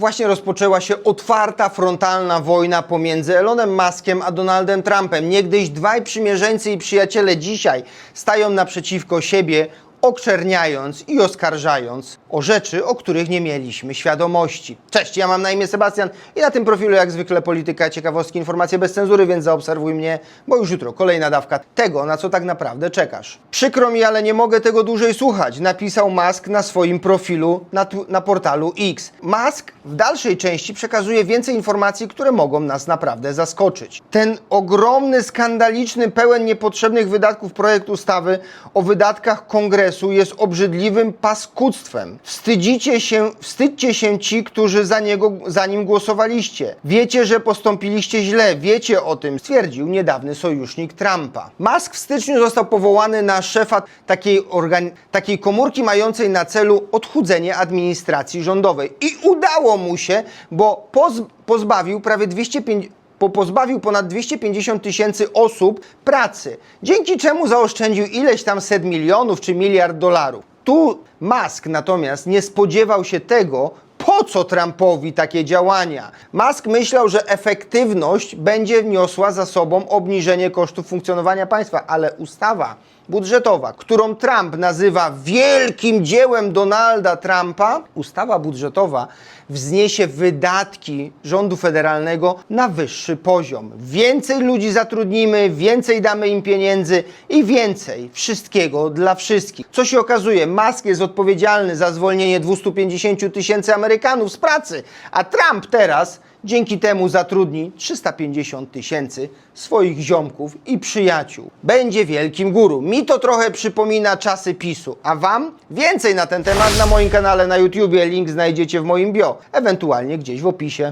właśnie rozpoczęła się otwarta, frontalna wojna pomiędzy Elonem Muskiem a Donaldem Trumpem. Niegdyś dwaj przymierzeńcy i przyjaciele dzisiaj stają naprzeciwko siebie, okczerniając i oskarżając o rzeczy, o których nie mieliśmy świadomości. Cześć, ja mam na imię Sebastian i na tym profilu jak zwykle polityka, ciekawostki, informacje bez cenzury, więc zaobserwuj mnie, bo już jutro kolejna dawka tego, na co tak naprawdę czekasz. Przykro mi, ale nie mogę tego dłużej słuchać, napisał Musk na swoim profilu na, na portalu X. Musk w dalszej części przekazuje więcej informacji, które mogą nas naprawdę zaskoczyć. Ten ogromny, skandaliczny, pełen niepotrzebnych wydatków projekt ustawy o wydatkach kongresu jest obrzydliwym paskudztwem. Wstydzicie się, wstydźcie się ci, którzy za, niego, za nim głosowaliście. Wiecie, że postąpiliście źle, wiecie o tym, stwierdził niedawny sojusznik Trumpa. Musk w styczniu został powołany na szefa takiej, takiej komórki mającej na celu odchudzenie administracji rządowej. I udało mu się, bo poz- pozbawił prawie 250 po pozbawił ponad 250 tysięcy osób pracy, dzięki czemu zaoszczędził ileś tam set milionów czy miliard dolarów. Tu Musk natomiast nie spodziewał się tego, po co Trumpowi takie działania. Musk myślał, że efektywność będzie niosła za sobą obniżenie kosztów funkcjonowania państwa, ale ustawa budżetowa, którą Trump nazywa wielkim dziełem Donalda Trumpa, ustawa budżetowa wzniesie wydatki rządu federalnego na wyższy poziom. Więcej ludzi zatrudnimy, więcej damy im pieniędzy i więcej wszystkiego dla wszystkich. Co się okazuje, Musk jest odpowiedzialny za zwolnienie 250 tysięcy Amerykanów z pracy, a Trump teraz Dzięki temu zatrudni 350 tysięcy swoich ziomków i przyjaciół. Będzie wielkim guru. Mi to trochę przypomina czasy PiSu. A Wam? Więcej na ten temat na moim kanale na YouTubie. Link znajdziecie w moim bio, ewentualnie gdzieś w opisie.